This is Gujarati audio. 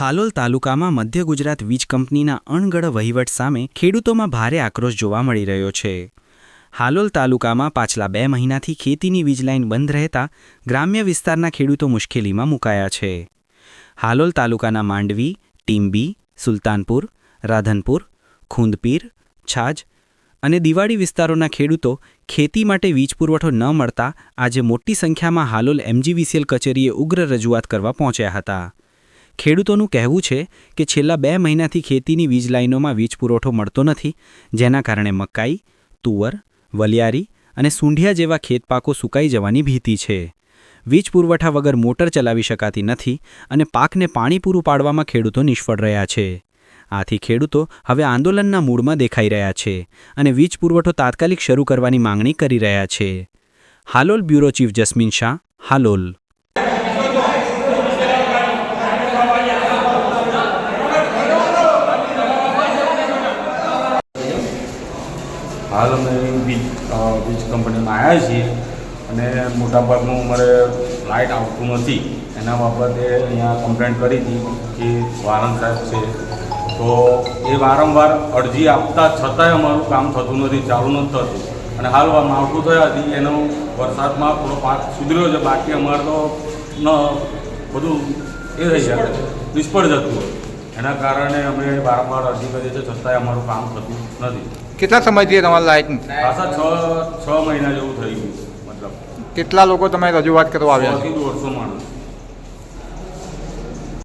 હાલોલ તાલુકામાં મધ્ય ગુજરાત વીજ કંપનીના અણગળ વહીવટ સામે ખેડૂતોમાં ભારે આક્રોશ જોવા મળી રહ્યો છે. હાલોલ તાલુકામાં પાછલા બે મહિનાથી ખેતીની વીજ લાઇન બંધ રહેતા ગ્રામ્ય વિસ્તારના ખેડૂતો મુશ્કેલીમાં મુકાયા છે. હાલોલ તાલુકાના માંડવી ટીમ્બી સુલતાનપુર, રાધનપુર, ખુંદપીર, છાજ અને દિવાળી વિસ્તારોના ખેડૂતો ખેતી માટે વીજ પુરવઠો ન મળતા આજે મોટી સંખ્યામાં હાલોલ એમજીવીસીએલ કચેરીએ ઉગ્ર રજૂઆત કરવા પહોંચ્યા હતા. ખેડૂતોનું કહેવું છે કે છેલ્લા બે મહિનાથી ખેતીની વીજ લાઇનોમાં વીજ પુરવઠો મળતો નથી, જેના કારણે મકાઈ, તુવર, વલિયારી અને સૂંઢિયા જેવા ખેતપાકો સુકાઈ જવાની ભીતિ છે. વીજ પુરવઠા વગર મોટર ચલાવી શકાતી નથી અને પાકને પાણી પૂરું પાડવામાં ખેડૂતો નિષ્ફળ રહ્યા છે. આથી ખેડૂતો હવે આંદોલનના મૂડમાં દેખાઈ રહ્યા છે અને વીજ પુરવઠો તાત્કાલિક શરૂ કરવાની માંગણી કરી રહ્યા છે. Halol bureau chief Jasmine Shah, Halol. હાલ અમે વીજ વીજ કંપનીમાં આવ્યા છીએ અને મોટાભાગનું અમારે લાઇટ આવતું નથી. એના બાબતે અહીંયા કમ્પ્લેન્ટ કરી હતી કે વારંટ સાહેબ છે. તો એ વારંવાર અરજી આપતા છતાંય અમારું કામ થતું નથી, ચાલુ નથી થતું. અને હાલ માવઠું થયા હતી, એનો વરસાદમાં થોડો પાક સુધર્યો છે, બાકી અમારે તો ન, બધું એ થઈ જાય નિષ્ફળ જતું હોય એના કારણે અમે વારંવાર અરજી કરીએ છીએ છતાંય અમારું કામ થતું નથી. કેટલા સમયથી તમારે નથી પાછા છ છ મહિના જેવું થઈ ગયું મતલબ. કેટલા લોકો તમે રજૂઆત કરવા આવ્યા દોઢસો માણસ.